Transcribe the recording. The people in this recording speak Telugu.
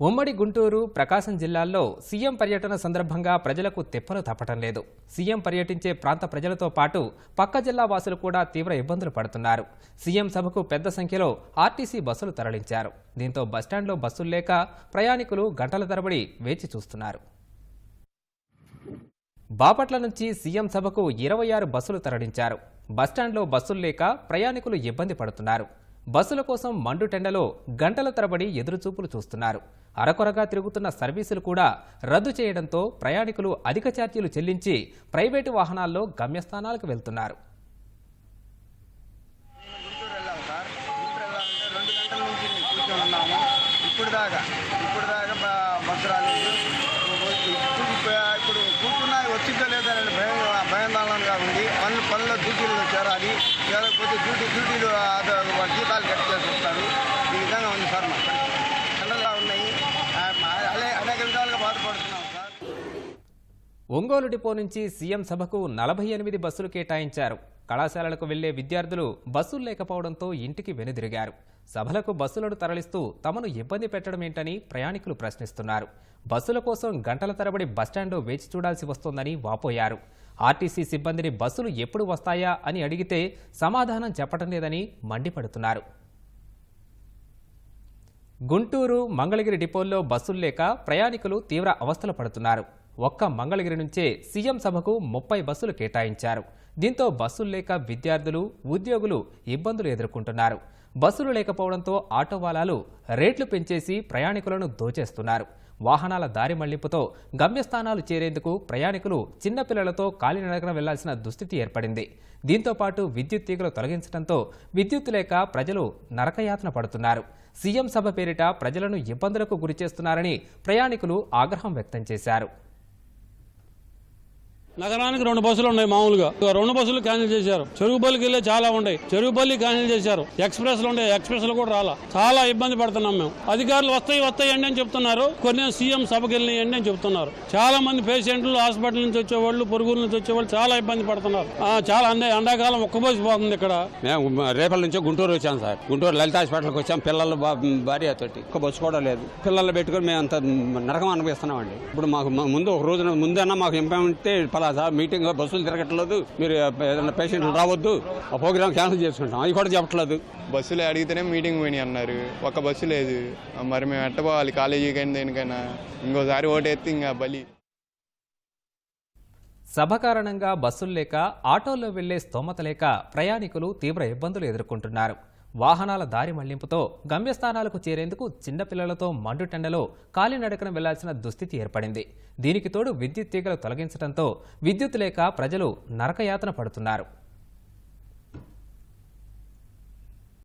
ఉమ్మడి గుంటూరు ప్రకాశం జిల్లాల్లో సీఎం పర్యటన సందర్భంగా ప్రజలకు తెప్పలు తప్పటం లేదు. సీఎం పర్యటించే ప్రాంత ప్రజలతో పాటు పక్క జిల్లా వాసులు కూడా తీవ్ర ఇబ్బందులు పడుతున్నారు. సీఎం సభకు పెద్ద సంఖ్యలో ఆర్టీసీ బస్సులు తరలించారు. దీంతో బస్టాండ్లో బస్సులు లేక ప్రయాణికులు గంటల తరబడి వేచి చూస్తున్నారు. బాపట్ల నుంచి సీఎం సభకు ఇరవై ఆరు బస్సులు తరలించారు. బస్టాండ్లో బస్సులు లేక ప్రయాణికులు ఇబ్బంది పడుతున్నారు. బస్సుల కోసం మండుటెండలో గంటల తరబడి ఎదురుచూపులు చూస్తున్నారు అరకొరగా తిరుగుతున్న సర్వీసులు కూడా రద్దు చేయడంతో ప్రయాణికులు అధిక ఛార్జీలు చెల్లించి ప్రైవేటు వాహనాల్లో గమ్యస్థానాలకు వెళ్తున్నారు ఇప్పుడు దాకా ఇప్పుడు దాకా బస్సు రాలేదు ఇప్పుడు కూర్చున్నా వచ్చిందో లేదో అని భయం భయాందోళనగా ఉంది పనులు పనుల్లో డ్యూటీలు చేరాలి చేరకపోతే డ్యూటీ డ్యూటీలు జీతాలు కట్ చేసి వస్తారు ఈ విధంగా ఉంది సార్ మా కళ్ళలా ఉన్నాయి. అనేక విధాలుగా బాధపడుతున్నాం సార్. ఒంగోలు డిపో నుంచి సీఎం సభకు నలభై ఎనిమిది బస్సులు కేటాయించారు. కళాశాలలకు వెళ్ళే విద్యార్థులు బస్సులు లేకపోవడంతో ఇంటికి వెనుదిరిగారు. సభలకు బస్సులను తరలిస్తూ తమను ఇబ్బంది పెట్టడం ఏంటని ప్రయాణికులు ప్రశ్నిస్తున్నారు. బస్సుల కోసం గంటల తరబడి బస్టాండ్లో వేచి చూడాల్సి వస్తోందని వాపోయారు. ఆర్టీసీ సిబ్బందిని బస్సులు ఎప్పుడు వస్తాయా అని అడిగితే సమాధానం చెప్పటం లేదని మండిపడుతున్నారు. గుంటూరు మంగళగిరి డిపోల్లో బస్సులు లేక ప్రయాణికులు తీవ్ర అవస్థలు పడుతున్నారు. ఒక్క మంగళగిరి నుంచే సీఎం సభకు ముప్పై బస్సులు కేటాయించారు. దీంతో బస్సులు లేక విద్యార్థులు ఉద్యోగులు ఇబ్బందులు ఎదుర్కొంటున్నారు. బస్సులు లేకపోవడంతో ఆటో వాలాలు రేట్లు పెంచేసి ప్రయాణికులను దోచేస్తున్నారు. వాహనాల దారి మళ్ళింపుతో గమ్యస్థానాలు చేరేందుకు ప్రయాణికులు చిన్నపిల్లలతో కాలినడకన వెళ్ళాల్సిన దుస్థితి ఏర్పడింది. దీంతో పాటు విద్యుత్ తీగలు తొలగించడంతో విద్యుత్ లేక ప్రజలు నరకయాతన పడుతున్నారు. సీఎం సభ పేరిట ప్రజలను ఇబ్బందులకు గురిచేస్తున్నారని ప్రయాణికులు ఆగ్రహం వ్యక్తం చేశారు. నగరానికి రెండు బస్సులు ఉన్నాయి మామూలుగా. రెండు బస్సులు క్యాన్సిల్ చేశారు. చెరుకుపల్లికి వెళ్ళే చాలా ఉన్నాయి చెరుకుపల్లి క్యాన్సిల్ చేశారు. ఎక్స్ప్రెస్లు ఉండే. ఎక్స్ప్రెస్లు కూడా రాలా. చాలా ఇబ్బంది పడుతున్నాం మేము. అధికారులు వస్తాయి వస్తాయండి అని చెప్తున్నారు. కొన్ని సీఎం సభకి వెళ్ళినాయండి అని చెప్తున్నారు. చాలా మంది పేషెంట్లు హాస్పిటల్ నుంచి వచ్చేవాళ్ళు పొరుగుల నుంచి వచ్చేవాళ్ళు చాలా ఇబ్బంది పడుతున్నారు. చాలా అందే ఎండాకాలం ఒక్క బస్సు పోతుంది ఇక్కడ. మేము రేపటి నుంచి గుంటూరు వచ్చాం సార్. గుంటూరు లలిత హాస్పిటల్కి వచ్చాం. పిల్లల బా- భార్య తోటి. ఒక్క బస్సు కూడా లేదు. పిల్లలు పెట్టుకొని మేము అంత నరకం అనిపిస్తున్నామండి ఇప్పుడు మాకు ముందు ఒక రోజున ముందన్నా మాకు ఇంపార్టెంటే పలాసా మీటింగ్ బస్సులు తిరగట్లేదు. మీరు ఏదైనా పేషెంట్లు రావద్దు. ఆ ప్రోగ్రామ్ క్యాన్సిల్ చేసుకుంటాం. అది కూడా చెప్పట్లేదు. బస్సులు అడిగితేనే మీటింగ్ పోయినాయి అన్నారు. ఒక బస్సు లేదు. మరి మేము ఎట్టపోవాలి కాలేజీకి అయినా దేనికైనా? ఇంకోసారి ఓటేస్తే ఇంకా బలి. సభ కారణంగా బస్సులు లేక ఆటోల్లో వెళ్ళే స్తోమత లేక ప్రయాణికులు తీవ్ర ఇబ్బందులు ఎదుర్కొంటున్నారు. వాహనాల దారి మళ్ళింపుతో గమ్యస్థానాలకు చేరేందుకు చిన్నపిల్లలతో మండుటెండలో కాలినడకన వెళ్ళాల్సిన దుస్థితి ఏర్పడింది. దీనికి తోడు విద్యుత్ తీగలు తొలగించడంతో విద్యుత్ లేక ప్రజలు నరకయాతన పడుతున్నారు.